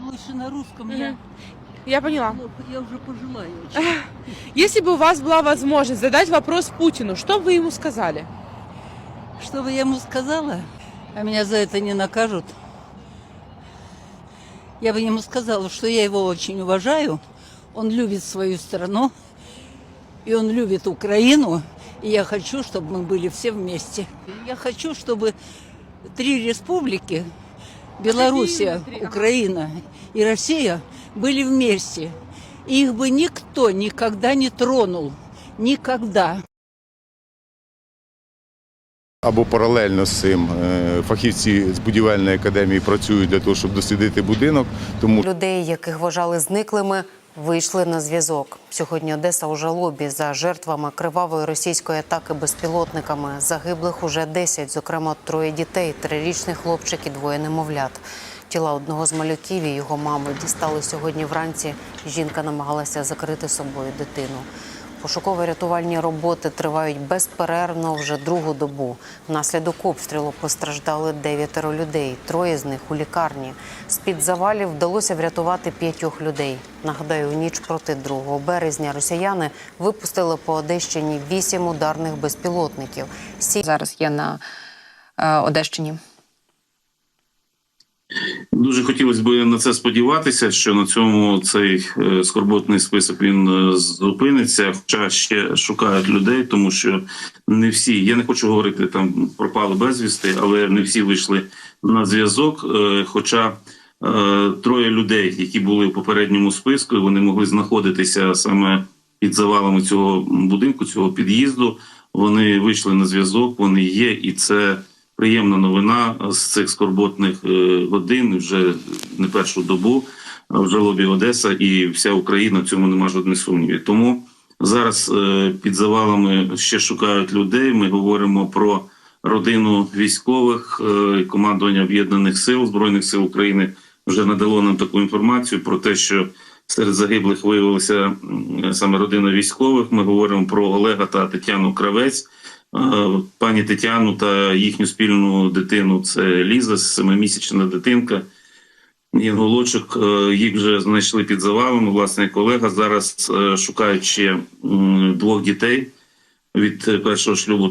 лучше на русском. Я, Я поняла. ну, я уже пожилая очень. Если бы у вас была возможность задать вопрос Путину, что бы вы ему сказали? Что бы я ему сказала, а меня за это не накажут, я бы ему сказала, что я его очень уважаю, он любит свою страну, и он любит Украину, и я хочу, чтобы мы были все вместе. Я хочу, чтобы три республики, Белоруссия. Украина и Россия, были вместе. И их бы никто никогда не тронул. Никогда. Або паралельно з цим е, фахівці з будівельної академії працюють для того, щоб дослідити будинок. Тому Людей, яких вважали зниклими, вийшли на зв'язок. Сьогодні Одеса у жалобі за жертвами кривавої російської атаки безпілотниками. Загиблих уже 10, зокрема троє дітей, трирічний хлопчик і двоє немовлят. Тіла одного з малюків і його мами дістали сьогодні вранці. Жінка намагалася закрити собою дитину. Пошуково-рятувальні роботи тривають безперервно вже другу добу. Внаслідок обстрілу постраждали дев'ятеро людей, троє з них у лікарні. З-під завалів вдалося врятувати п'ятьох людей. Нагадаю, у ніч проти 2 березня росіяни випустили по Одещині вісім ударних безпілотників. Сі... зараз є на е, Одещині. Дуже хотілося б на це сподіватися, що на цьому цей е, скорботний список він е, зупиниться. Хоча ще шукають людей, тому що не всі, я не хочу говорити там пропали безвісти, але не всі вийшли на зв'язок. Е, Хоча троє людей, які були в попередньому списку, вони могли знаходитися саме під завалами цього будинку, цього під'їзду. Вони вийшли на зв'язок, вони є, і це приємна новина з цих скорботних е, годин вже не першу добу в жалобі Одеса і вся Україна в цьому нема жодних сумнівів. Тому зараз е, під завалами ще шукають людей. Ми говоримо про родину військових е, командування об'єднаних сил збройних сил України вже надало нам таку інформацію про те, що серед загиблих виявилася саме родина військових. Ми говоримо про Олега та Тетяну Кравець. Е, Пані Тетяну та їхню спільну дитину це Ліза, семимісячна дитинка. Янголочок, е, їх вже знайшли під завалами. Власне, колега зараз шукаючи шукають ще двох дітей від е, першого шлюбу